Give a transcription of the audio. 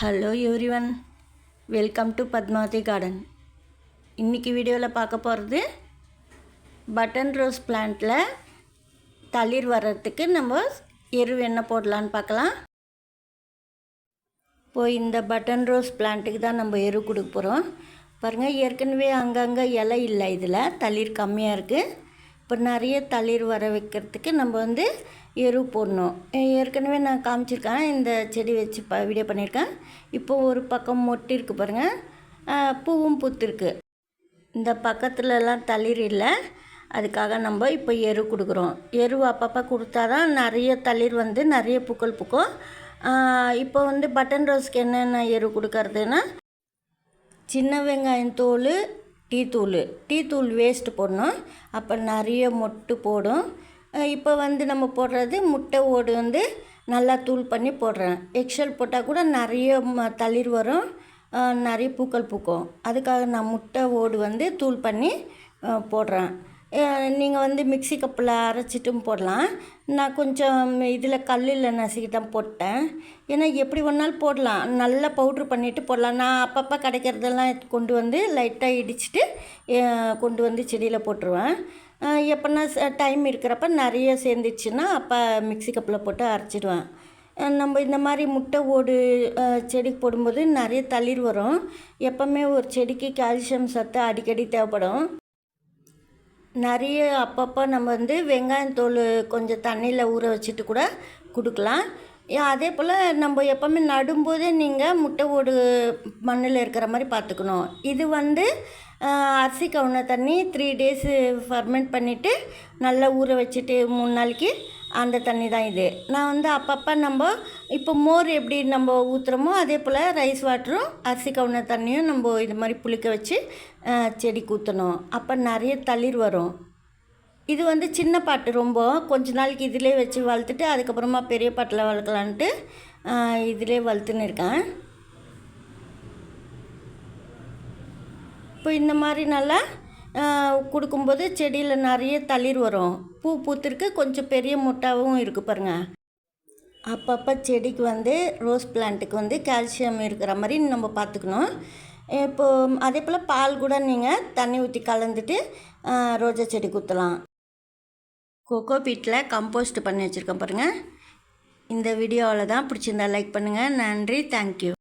Hello everyone welcome to Padmavathi garden இன்றைக்கி வீடியோவில் பார்க்க போகிறது பட்டன் ரோஸ் பிளான்ட்டில் தளிர் வர்றதுக்கு நம்ம எரு என்ன போடலான்னு பார்க்கலாம். இப்போ இந்த பட்டன் ரோஸ் பிளான்ட்டுக்கு தான் நம்ம எரு கொடுக்க போகிறோம் பாருங்கள் ஏற்கனவே அங்கங்கே இலை இல்லை இதில் தளிர் கம்மியாக இருக்குது இப்போ நிறைய தளிர் வர வைக்கிறதுக்கு நம்ம வந்து எரு போடணும். ஏற்கனவே நான் காமிச்சிருக்கேன். இந்த செடி வச்சு ப வீடியோ பண்ணியிருக்கேன். இப்போ ஒரு பக்கம் மொட்டிருக்கு இருக்குது பாருங்கள் பூவும் பூத்துருக்கு. இந்த பக்கத்துலலாம் தளிர் இல்லை. அதுக்காக நம்ம இப்போ எரு கொடுக்குறோம். எரு அப்பப்போ கொடுத்தா தான் நிறைய தளிர் வந்து நிறைய பூக்கள் பூக்கும். இப்போ வந்து பட்டன் ரோஸ்க்கு என்னென்ன எரு கொடுக்கறதுன்னா சின்ன வெங்காயம் தோல் டீ தூள் டீ தூள் வேஸ்ட்டு போடணும். அப்போ நிறைய மொட்டு போடும். இப்போ வந்து நம்ம போடுறது முட்டை ஓடு வந்து நல்லா தூள் பண்ணி போடுறேன். எக்ஷல் போட்டால் கூட நிறைய ம தளிர் வரும். நிறைய பூக்கள் பூக்கும். அதுக்காக நான் முட்டை ஓடு வந்து தூள் பண்ணி போடுறேன். நீங்கள் வந்து மிக்சி கப்பில் அரைச்சிட்டும் போடலாம். நான் கொஞ்சம் இதில் கல்லில் நசுக்கி தான் போட்டேன். ஏன்னா எப்படி வேணாலும் போடலாம். நல்லா பவுட்ரு பண்ணிவிட்டு போடலாம். நான் அப்பப்போ கிடைக்கிறதெல்லாம் கொண்டு வந்து லைட்டாக இடிச்சிட்டு கொண்டு வந்து செடியில் போட்டுருவேன். எப்போனா டைம் இருக்கிறப்ப நிறைய சேர்ந்துச்சுன்னா அப்போ மிக்சி கப்பில் போட்டு அரைச்சிடுவேன். நம்ம இந்த மாதிரி முட்டை ஓடு செடிக்கு போடும்போது நிறைய தளிர் வரும். எப்போவுமே ஒரு செடிக்கு கால்சியம் சத்து அடிக்கடி தேவைப்படும். நிறைய அப்பப்போ நம்ம வந்து வெங்காயம் தோல் கொஞ்சம் தண்ணியில் ஊற வச்சுட்டு கூட கொடுக்கலாம். அதே போல் நம்ம எப்போவுமே நடும்போதே நீங்கள் முட்டை ஓடு மண்ணில் இருக்கிற மாதிரி பார்த்துக்கணும். இது வந்து அரிசி கவுன தண்ணி த்ரீ டேஸு ஃபர்மெண்ட் பண்ணிவிட்டு நல்லா ஊற வச்சுட்டு மூணு நாளைக்கு அந்த தண்ணி தான் இது. நான் வந்து அப்பப்போ நம்ம இப்போ மோர் எப்படி நம்ம ஊற்றுறோமோ அதே போல் ரைஸ் வாட்டரும் அரிசி கவுன தண்ணியும் நம்ம இது மாதிரி புளிக்க வச்சு செடிக்கு ஊற்றணும் அப்போ நிறைய தளிர் வரும். இது வந்து சின்ன பாட்டு ரொம்ப. கொஞ்ச நாளைக்கு இதிலே வச்சு வளர்த்துட்டு அதுக்கப்புறமா பெரிய பாட்டில் வளர்க்கலான்ட்டு இதிலே வளர்த்துன்னு இருக்கேன். இப்போ இந்த மாதிரி நல்லா கொடுக்கும்போது செடியில் நிறைய தளிர் வரும். பூ பூத்திருக்கு. கொஞ்சம் பெரிய முட்டாகவும் இருக்குது பாருங்கள் அப்பப்போ செடிக்கு வந்து ரோஸ் பிளான்ட்டுக்கு வந்து கால்சியம் இருக்கிற மாதிரி நம்ம பார்த்துக்கணும். இப்போது அதே போல் பால் கூட நீங்கள் தண்ணி ஊற்றி கலந்துட்டு ரோஜா செடி குத்தலாம். கொக்கோ பீட்டில் கம்போஸ்ட் பண்ணி வச்சுருக்கேன் பாருங்கள் இந்த வீடியோவில் தான் பிடிச்சிருந்தா லைக் பண்ணுங்கள் நன்றி. தேங்க்யூ.